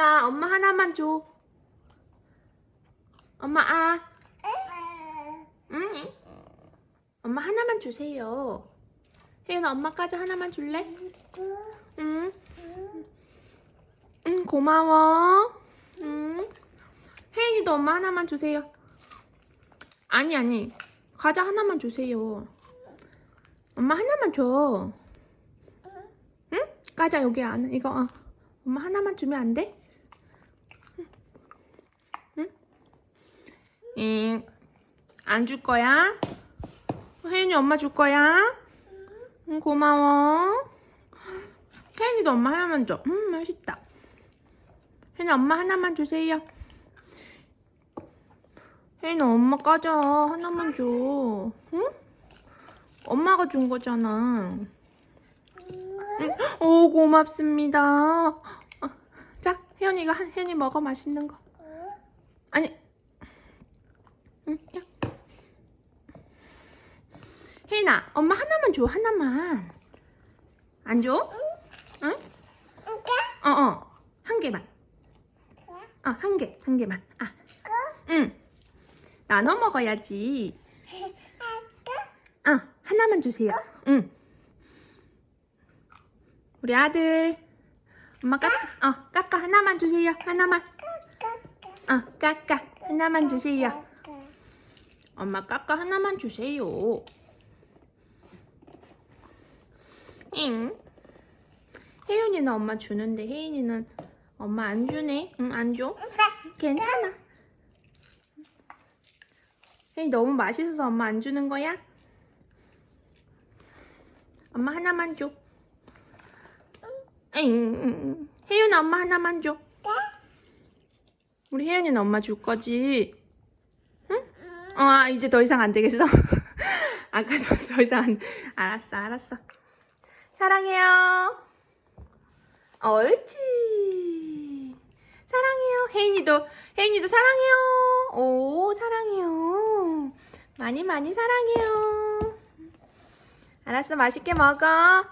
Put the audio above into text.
혜인아, 엄마 하나만 줘. 엄마, 아. 응. 엄마 하나만 주세요. 혜인아, 엄마 까지 하나만 줄래? 응. 응, 고마워. 응. 혜인이도 엄마 하나만 주세요. 아니, 아니. 과자 하나만 주세요. 엄마 하나만 줘. 응? 과자 여기 안에 이거 어. 엄마 하나만 주면 안 돼? 응. 안 줄 거야? 혜인이 엄마 줄 거야? 응, 고마워. 혜인이도 엄마 하나만 줘. 음, 맛있다. 혜인이 엄마 하나만 주세요. 혜인아 엄마 까자 하나만 줘. 응? 엄마가 준 거잖아. 응? 오 고맙습니다. 어, 자 혜연이가 한 혜연이 먹어 맛있는 거. 아니. 응. 자. 혜인아 엄마 하나만 줘 하나만. 안 줘? 응? 어 어. 한 개만. 어 한 개. 한 개만. 아. 응. 나눠 먹어야지. 어, 하나만 주세요. 응. 우리 아들. 엄마 까까, 어, 까까 하나만 주세요. 하나만. 어, 까까 하나만 주세요. 엄마 까까 하나만 주세요. 응. 혜윤이는 엄마 주는데 혜인이는 엄마 안 주네. 응, 안 줘. 괜찮아. 혜인 너무 맛있어서 엄마 안 주는 거야? 엄마 하나만 줘. 응, 혜윤아 엄마 하나만 줘. 우리 혜윤이는 엄마 줄 거지? 응? 어, 아, 이제 더 이상 안 되겠어. 아까 저더 이상 안... 알았어, 알았어. 사랑해요. 옳지. 사랑해요. 혜인이도, 혜인이도 사랑해요. 오, 사랑해요. 많이 많이 사랑해요. 알았어, 맛있게 먹어.